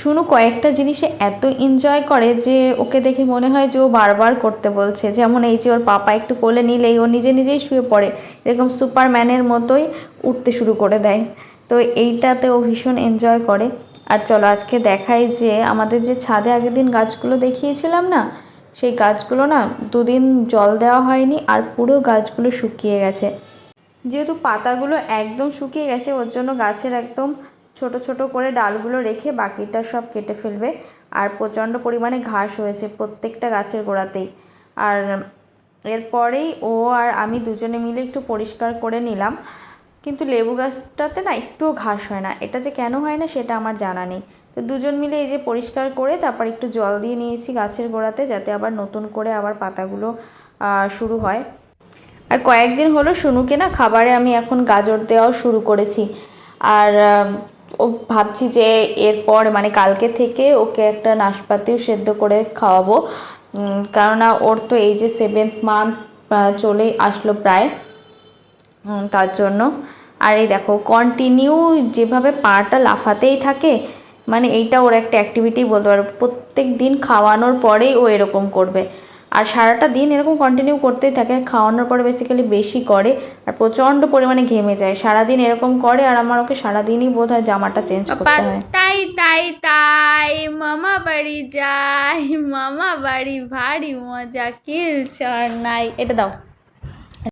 শুনু কয়েকটা জিনিসে এত এনজয় করে যে ওকে দেখে মনে হয় যে ও বারবার করতে বলছে। যেমন এই যে ওর পাপা একটু কোলে নিলেই ও নিজে নিজেই শুয়ে পড়ে। এরকম সুপারম্যানের মতোই উঠতে শুরু করে দেয়। তো এইটাতে ও ভীষণ এনজয় করে। আর চলো আজকে দেখাই যে আমাদের যে ছাদে আগের দিন গাছগুলো দেখিয়েছিলাম না, সেই গাছগুলো না দুদিন জল দেওয়া হয়নি আর পুরো গাছগুলো শুকিয়ে গেছে। যেহেতু পাতাগুলো একদম শুকিয়ে গেছে, ওর জন্য গাছের একদম ছোট ছোট করে ডালগুলো রেখে বাকিটা সব কেটে ফেলবে। আর প্রচণ্ড পরিমাণে ঘাস হয়েছে প্রত্যেকটা গাছের গোড়াতেই। আর এরপরেই ও আর আমি দুজনে মিলে একটু পরিষ্কার করে নিলাম। কিন্তু লেবু গাছটাতে না একটুও ঘাস হয় না। এটা যে কেন হয় না সেটা আমার জানা নেই। তো দুজন মিলে এই যে পরিষ্কার করে তারপর একটু জল দিয়ে নিয়েছি গাছের গোড়াতে যাতে আবার নতুন করে আবার পাতাগুলো শুরু হয়। আর কয়েকদিন হলো শুনুকে না খাবারে আমি এখন গাজর দেওয়াও শুরু করেছি। আর ও ভাবছি যে এরপর মানে কালকে থেকে ওকে একটা নাশপাতিও সেদ্ধ করে খাওয়াবো। কেননা ওর তো এই যে সেভেন্থ মান্থ চলেই আসলো প্রায়। তার জন্য। আর এই দেখো কন্টিনিউ যেভাবে পাটা লাফাতেই থাকে মানে এইটা ওর একটা অ্যাক্টিভিটি বলতে পারো। প্রত্যেক দিন খাওয়ানোর পরেই ও এরকম করবে। আর সারাটা দিন এরকম কন্টিনিউ করতেই থাকে খাওয়ানোর পরে বেসিক্যালি বেশি করে আর প্রচণ্ড পরিমাণে ঘেমে যায়। সারাদিন এরকম করে আর আমার ওকে সারাদিনই বোধ হয় জামাটা চেঞ্জ করতে হয়। তাই তাই তাই মামা বাড়ি যাই মামা বাড়ি ভারী মজা কিল চর নাই এটা দাও।